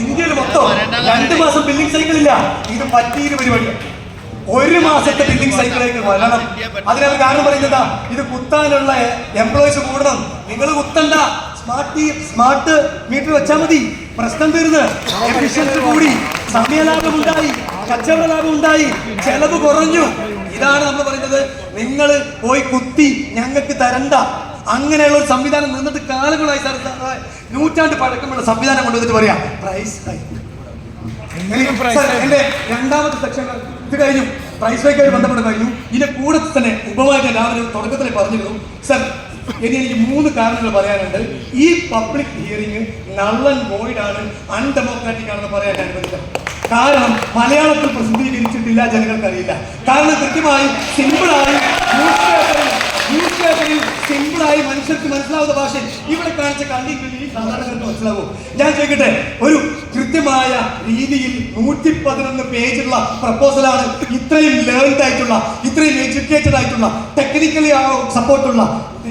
ഇന്ത്യയിൽ മൊത്തം രണ്ട് മാസം ബില്ലിംഗ് സൈക്കിൾ ഇല്ല. ഇത് പറ്റിയൊരു പരിപാടിയാണ് ഒരു മാസത്തെ ബില്ലിംഗ് സൈക്കിളിലേക്ക് വരണം. അതിനൊരു കാരണം പറയുന്നത് ഇത് കുത്താനുള്ള എംപ്ലോയീസ് കൂടണം. നിങ്ങൾ കുത്തണ്ട. സ്മാർട്ട് സ്മാർട്ട് മീറ്റർ വെച്ചാൽ മതി. പ്രശ്നം തീർന്ന് എഫിഷ്യൻസി കൂടി. സമയലാഭം ഉണ്ടായി കച്ചവട ഉണ്ടായി ചെലവ് കുറഞ്ഞു. ഇതാണ് നമ്മൾ പറയുന്നത്. നിങ്ങൾ പോയി കുത്തി ഞങ്ങൾക്ക് തരണ്ട. അങ്ങനെയുള്ള ഒരു സംവിധാനം നിന്നിട്ട് കാലങ്ങളായി സാർ നൂറ്റാണ്ട് പഴക്കമുള്ള സംവിധാനം കൊണ്ടുവന്നിട്ട് പറയാം പ്രൈസ് എന്റെ രണ്ടാമത്തെ സെക്ഷൻ ഇത് കഴിഞ്ഞു. പ്രൈസ് ഹൈക്കായി ബന്ധപ്പെട്ട് കഴിഞ്ഞു. ഇതിന്റെ കൂടെ തന്നെ ഉപമായി ഞാൻ രാവിലെ തുടക്കത്തിൽ പറഞ്ഞിരുന്നു. സർ ഇനി എനിക്ക് മൂന്ന് കാരണങ്ങൾ പറയാനുണ്ട്. ഈ public hearing null and void ആണ് അൺഡെമോക്രാറ്റിക് ആണെന്ന് പറയാൻ അനുവദിക്കാം കാരണം മലയാളത്തിൽ പ്രസിദ്ധീകരിച്ചിട്ടില്ല ജനങ്ങൾക്ക് അറിയില്ല കാരണം കൃത്യമായി സിമ്പിളായി ന്യൂസ് പേപ്പറിൽ പേപ്പറിൽ സിമ്പിളായി മനുഷ്യർക്ക് മനസ്സിലാവുന്ന ഭാഷയിൽ ഇവിടെ കാണിച്ച കിള്ളി സാധാരണക്കാർക്ക് മനസ്സിലാവും. ഞാൻ ചോദിക്കട്ടെ ഒരു കൃത്യമായ രീതിയിൽ നൂറ്റി പതിനൊന്ന് പേജുള്ള പ്രപ്പോസലാണ് ഇത്രയും ലേൺഡ് ആയിട്ടുള്ള ഇത്രയും എഡ്യൂക്കേറ്റഡ് ആയിട്ടുള്ള ടെക്നിക്കലി സപ്പോർട്ടുള്ള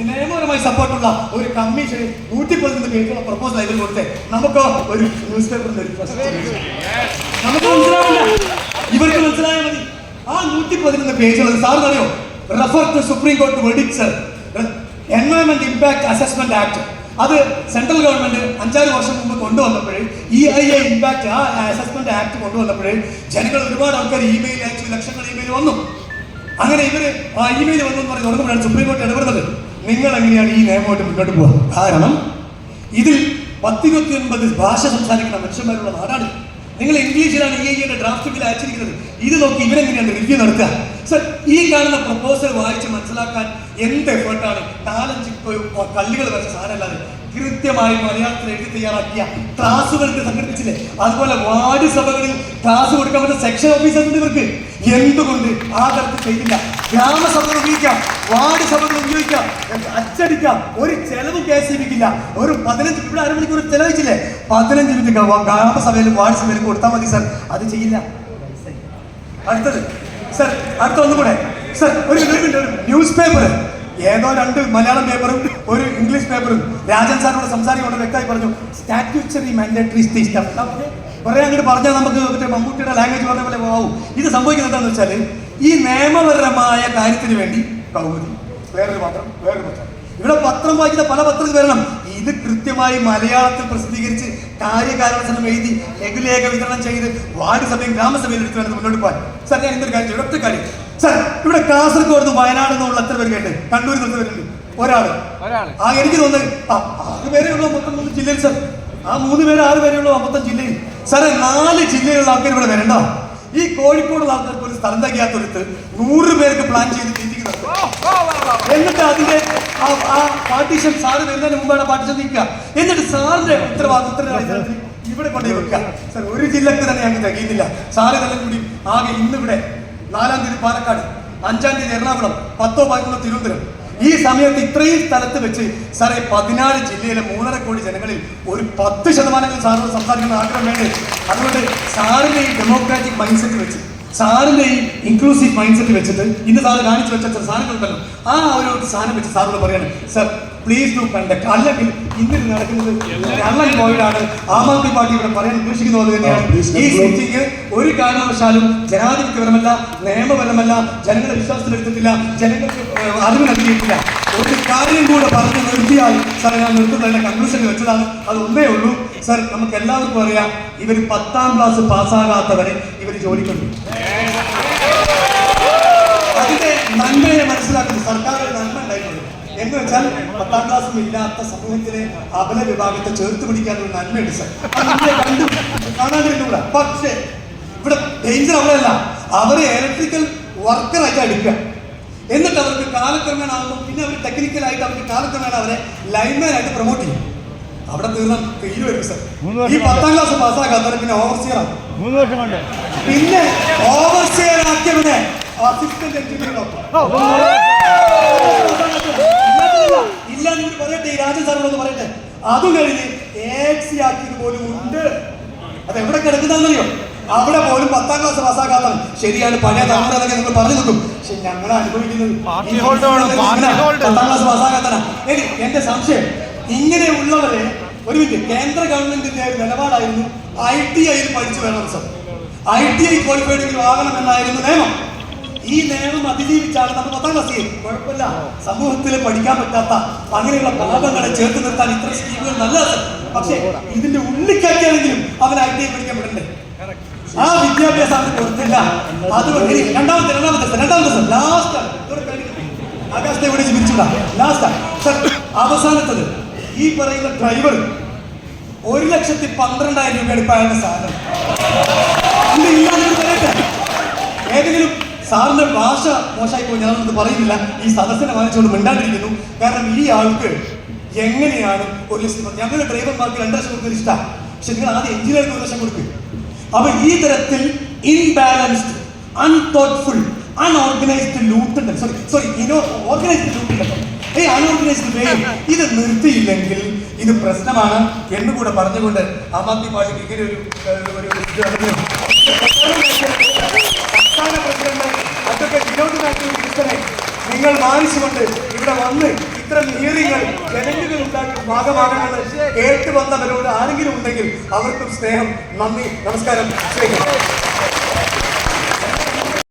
നിയമപരമായി സപ്പോർട്ടുള്ള ഒരു കമ്മീഷൻ നൂറ്റി പതിനൊന്ന് പേജുള്ള പ്രപ്പോസൽ ഇതിൽ കൊടുത്തേ നമുക്ക് ഒരു ന്യൂസ് പേപ്പറിന്റെ ഒരു നമുക്ക് മനസ്സിലാവില്ല. ഇവർക്ക് മനസ്സിലായാൽ മതി. ആ നൂറ്റി പതിനൊന്ന് പേജുള്ളത് സാറിന് അറിയോ? റെഫർ ടു സുപ്രീം കോടതി verdict sir environment impact assessment act അത് സെൻട്രൽ ഗവൺമെന്റ് അഞ്ചാറ് വർഷം മുമ്പ് കൊണ്ടുവന്നപ്പോഴേ ഇ ഐ എ ഇമ്പാക്ട് ആ അസസ്മെന്റ് ആക്ട് കൊണ്ടുവന്നപ്പോഴേ ജനങ്ങൾ ഒരുപാട് ആൾക്കാർ ഇമെയിൽ അയച്ചു ലക്ഷങ്ങൾ ഇമെയിൽ വന്നു. അങ്ങനെ ഇവർ ആ ഇമെയിൽ വന്നു എന്ന് പറഞ്ഞ് തുടങ്ങുമ്പോഴാണ് സുപ്രീം കോടതി ഇടപെടുന്നത്. നിങ്ങൾ എങ്ങനെയാണ് ഈ നിയമമായിട്ട് മുന്നോട്ട് പോകുക കാരണം ഇതിൽ പത്തിരുപത്തി ഒൻപത് ഭാഷ സംസാരിക്കുന്ന മനുഷ്യന്മാരുള്ള നാടാണ് നിങ്ങൾ ഇംഗ്ലീഷിലാണ് ഇ ഐയുടെ ഡ്രാഫ്റ്റ് ബിൽ അയച്ചിരിക്കുന്നത്. ഇത് നോക്കി ഇവരെങ്ങനെയാണ് റിവ്യൂ നടത്തുക? സർ ഈ കാണുന്ന പ്രപ്പോസൽ വായിച്ച് മനസ്സിലാക്കാൻ എന്ത് എഫേർട്ടാണ് നാലഞ്ച് കല്ലുകൾ വരച്ച സാധനമല്ലാതെ കൃത്യമായി മലയാളത്തിൽ എഴുതി തയ്യാറാക്കിയ ക്ലാസ്സുകൾക്ക് സംഘടിപ്പിച്ചില്ലേ? അതുപോലെ വാർഡ് സഭകളിൽ ക്ലാസ് കൊടുക്കാൻ പറ്റുന്ന സെക്ഷൻ ഓഫീസർ ഇവർക്ക്. എന്തുകൊണ്ട് ആ തരത്തിൽ ചെയ്തില്ല? ഗ്രാമസഭകൾ ഉപയോഗിക്കാം വാർഡ് സഭകൾ ഉപയോഗിക്കാം. അച്ചടിക്കാം. ഒരു ചെലവും ബിക്കില്ല. ഒരു പതിനഞ്ച് ഇവിടെ അരമണിക്കൂർ ചെലവഴിച്ചില്ലേ? പതിനഞ്ച് മിനിറ്റ് ഗ്രാമസഭയിലും വാർഡ് സഭയിലും കൊടുത്താൽ മതി സർ. അത് ചെയ്യില്ല. അടുത്തത്. സർ അടുത്ത ഒന്നും കൂടെ ഒരു ന്യൂസ് പേപ്പർ ഏതോ രണ്ട് മലയാളം പേപ്പറും ഒരു ഇംഗ്ലീഷ് പേപ്പറും. രാജൻ സാറിനോട് സംസാരിക്കൊണ്ട് വ്യക്തമായി പറഞ്ഞു സ്റ്റാറ്റ്യൂച്ചറി മാൻഡേറ്ററി കുറെ അങ്ങോട്ട് പറഞ്ഞാൽ നമുക്ക് മറ്റേ മമ്മൂട്ടിയുടെ ലാംഗ്വേജ് പറഞ്ഞ പോലെ പോവും ഇത് സംഭവിക്കുന്നത് എന്താണെന്ന് വെച്ചാൽ ഈ നിയമപരമായ കാര്യത്തിന് വേണ്ടി കൗമുദി വേറൊരു പത്രം വേറൊരു പത്രം. ഇവിടെ പത്രം വായിക്കുന്ന പല പത്രത്തിൽ വരണം. ഇത് കൃത്യമായി മലയാളത്തിൽ പ്രസിദ്ധീകരിച്ച് കാര്യകാരണം എഴുതി ലഘുലേഖ വിതരണം ചെയ്ത് വാർഡ് സഭയും ഗ്രാമസഭയും എടുത്തു വേണം മുന്നോട്ട് പോകാൻ. സാർ ഞാൻ ഇന്നൊരു കാര്യം? ഒറ്റ കാര്യം. സാർ ഇവിടെ കാസർഗോഡ് വയനാട് എന്നുള്ള എത്ര പേര് കേട്ട്? കണ്ണൂരിൽ നിന്ന് പേരുണ്ട് ഒരാൾ. ആ എനിക്ക് തോന്നുന്നത് ആ ആറ് പേരേ ഉള്ളൂ മൊത്തം മൂന്ന് ജില്ലയിൽ സാർ. ആ മൂന്ന് പേര് ആറ് പേരേ ഉള്ളൂ മൊത്തം ജില്ലയിൽ. സാറേ നാല് ജില്ലയിലുള്ള ആൾക്കാർ ഇവിടെ വരണ്ട. ഈ കോഴിക്കോടുള്ള ആൾക്കാർക്ക് ഒരു സ്ഥലം തികയാത്തൊരുത്ത് നൂറ് പേർക്ക് പ്ലാൻ ചെയ്ത് എന്നിട്ട് അതിന്റെ ആ- പാർട്ടീഷൻ സാറ് വരുന്നതിന് മുമ്പാണ് പാർട്ടീഷൻ നീക്കുക. എന്നിട്ട് സാറിന്റെ ഉത്തരവാദിത്തത്തിനായി ഇവിടെ കൊണ്ടുപോയി വെക്കുക. സാർ ഒരു ജില്ലക്ക് തന്നെ ഞങ്ങൾക്ക് തികയുന്നില്ല. സാറ് ഇതെല്ലാം കൂടി ആകെ ഇന്നിവിടെ നാലാം തീയതി പാലക്കാട് അഞ്ചാം തീയതി എറണാകുളം പത്തോ പതിനൊന്നോ തിരുവനന്തപുരം. ഈ സമയത്ത് ഇത്രയും സ്ഥലത്ത് വെച്ച് സാറേ പതിനാല് ജില്ലയിലെ മൂന്നര കോടി ജനങ്ങളിൽ ഒരു പത്ത് ശതമാനങ്ങൾ സാറിനോട് സംസാരിക്കുന്ന ആഗ്രഹം വേണ്ടേ? അതുകൊണ്ട് സാറിന്റെ ഈ ഡെമോക്രാറ്റിക് മൈൻഡ് സെറ്റ് വെച്ച് സാറിന്റെ ഈ ഇൻക്ലൂസീവ് മൈൻഡ് സെറ്റ് വെച്ചിട്ട് ഇന്ന് സാറ് കാണിച്ചു വെച്ച സാധനങ്ങളുണ്ടല്ലോ ആ ഒരു സാധനം വെച്ച് സാറിനോട് പറയാണ് സർ പ്ലീസ് ഡു കണ്ടക്ട് അല്ലെങ്കിൽ ഇന്ന് നടക്കുന്നത് കള്ളൻ കോവിഡാണ്. ആം ആദ്മി പാർട്ടി ഇവിടെ പറയാൻ ഉദ്ദേശിക്കുന്നത് പോലെ തന്നെയാണ്. ഈ സിറ്റിംഗ് ഒരു കാരണവശാലും ജനാധിപത്യപരമല്ല നിയമപരമല്ല ജനങ്ങളെ വിശ്വാസത്തിലെടുത്തിട്ടില്ല ജനങ്ങൾക്ക് അറിവ് നൽകിയിട്ടില്ല. ഒരു കാര്യം കൂടെ പറഞ്ഞു നിർത്തിയാൽ സാർ ഞാൻ നിർത്തുന്നതിന്റെ കൺക്ലൂഷൻ വെച്ചതാണ്. അത് ഒന്നേ ഉള്ളൂ. സാർ നമുക്ക് എല്ലാവർക്കും അറിയാം ഇവർ പത്താം ക്ലാസ് പാസ്സാകാത്തവരെ ഇവർ ജോലിക്കുണ്ട് അതിന്റെ നന്മയെ മനസ്സിലാക്കുന്നു. സർക്കാർ നന്മ എന്ന് വെച്ചാൽ പത്താം ക്ലാസ്സും ഇല്ലാത്ത സമൂഹത്തിലെ അപല വിഭാഗത്തെ ചേർത്ത് പിടിക്കാൻ ഒരു നന്മയുണ്ട് സാർ കണ്ടു. കാണാണ്ടിരുന്നുകൂടാ പക്ഷേ ഇവിടെ ഡേഞ്ചർ അവിടെയല്ല അവരെ ഇലക്ട്രിക്കൽ വർക്കറായിട്ട് എടുക്കുക. എന്നിട്ട് അവർക്ക് കാലക്രമേണ ആകുമ്പോൾ പിന്നെ അവർ ടെക്നിക്കലായിട്ട് അവർക്ക് കാലക്രമേണ അവരെ ലൈൻമാൻ ആയിട്ട് പ്രൊമോട്ട് ചെയ്യും. അവിടെ തീർന്ന ഫെയിൽ സാർ സർ ഈ പത്താം ക്ലാസ് പാസ്സാക്കാത്തവരെ പിന്നെ ഓവർസിയർ കൊണ്ട്. പിന്നെ ഓവർസിയർ ആക്കിയവനെ അസിസ്റ്റന്റ് എഞ്ചിനീയർ ഇല്ല നിങ്ങൾ പറയട്ടെ ഈ രാജൻ സാറിനോട് പറയട്ടെ. അതും കഴിഞ്ഞ് എക്സി ആക്കിയത് പോലും ഉണ്ട്. അത് എവിടെ കിടക്കുന്നറിയോ അവിടെ പോലും പത്താം ക്ലാസ് പാസ്സാക്കാത്തവൻ. ശരിയാണ് പഴയ തലമുറ എന്നൊക്കെ നിങ്ങൾ പറഞ്ഞു നിൽക്കും പക്ഷെ ഞങ്ങൾ അനുഭവിക്കുന്നത്. പത്താം ക്ലാസ് പാസ്സാകാത്തന എന്റെ സംശയം ഇങ്ങനെയുള്ളവരെ ഒരു മിനിറ്റ് കേന്ദ്ര ഗവൺമെന്റിന്റെ നിലപാടായിരുന്നു ഐ ടി ഐയിൽ പഠിച്ചു വേണം sir. I T I qualified ആകണം എന്നായിരുന്നു നിയമം. ഈ നിയമം അതിജീവിച്ചാണ് നമ്മൾ പത്താം ക്ലാസ് ചെയ്യും കുഴപ്പമില്ല. സമൂഹത്തിൽ പഠിക്കാൻ പറ്റാത്ത അങ്ങനെയുള്ള പാപങ്ങളെ ചേർത്ത് നിർത്താൻ ഇത്ര സ്കീമുകൾ നല്ലത് പക്ഷേ ഇതിന്റെ ഉള്ളിക്കാക്കിയാണെങ്കിലും അവൻ ഐ ടി ഐ പഠിക്കാൻ വിടണ്ടേ ആ വിദ്യാഭ്യാസം അവന് കൊടുത്തില്ല. അതുകൊണ്ട് രണ്ടാമത്തെ രണ്ടാമത്തെ രണ്ടാമത്തെ ദിവസം ലാസ്റ്റ് ആകാശത്തെ ഇവിടെ പിരിച്ചുവിടാ ലാസ്റ്റ് അവസാനത്തത്. ഈ പറയുന്ന ഡ്രൈവർ ഒരു ലക്ഷത്തി പന്ത്രണ്ടായിരം രൂപയാണ് എടുപ്പായ സാധനം ഇത് ഇല്ലാതെ പറയട്ടെ ഏതെങ്കിലും സാറിന്റെ ഭാഷ മോശമായി പോയി ഞാനൊന്നും പറയുന്നില്ല. ഈ സദസ്സിനെ വാങ്ങിച്ചുകൊണ്ട് മിണ്ടാണ്ടിരിക്കുന്നു. കാരണം ഈ ആൾക്ക് എങ്ങനെയാണ് ഒരു ലക്ഷം ഞങ്ങളുടെ ഡ്രൈവർമാർക്ക് രണ്ട് ലക്ഷം കൊടുക്കുന്ന ഇഷ്ടമാണ് പക്ഷെ നിങ്ങൾ ആദ്യം എഞ്ചിനീയർക്ക് ഒരു ലക്ഷം കൊടുക്കും. അപ്പൊ ഈ തരത്തിൽ ഇൻബാലൻസ്ഡ് അൺതോട്ട്ഫുൾ അൺഓർഗനൈസ്ഡ് ലൂട്ട് ഉണ്ട്. സോറി സോറി ഇനോ ഓർഗനൈസ്ഡ് ലൂട്ട് ഉണ്ടല്ലോ. ഈ അൺഓർഗനൈസ്ഡ് വേ ഇത് നിർത്തിയില്ലെങ്കിൽ ഇത് പ്രശ്നമാണ് എന്ന് കൂടെ പറഞ്ഞുകൊണ്ട് ആം ആദ്മി പാർട്ടിക്ക് ഇങ്ങനെ ഒരു ഒരു നിങ്ങൾ മാനിച്ചുകൊണ്ട് ഇവിടെ വന്ന് ഇത്ര നിയറിങ്ങൾ ജനങ്ങൾ ഉണ്ടാക്കി ഭാഗമാകണമെന്ന് കേട്ട് വന്നവരോട് ആരെങ്കിലും ഉണ്ടെങ്കിൽ അവർക്കും സ്നേഹം നന്ദി നമസ്കാരം.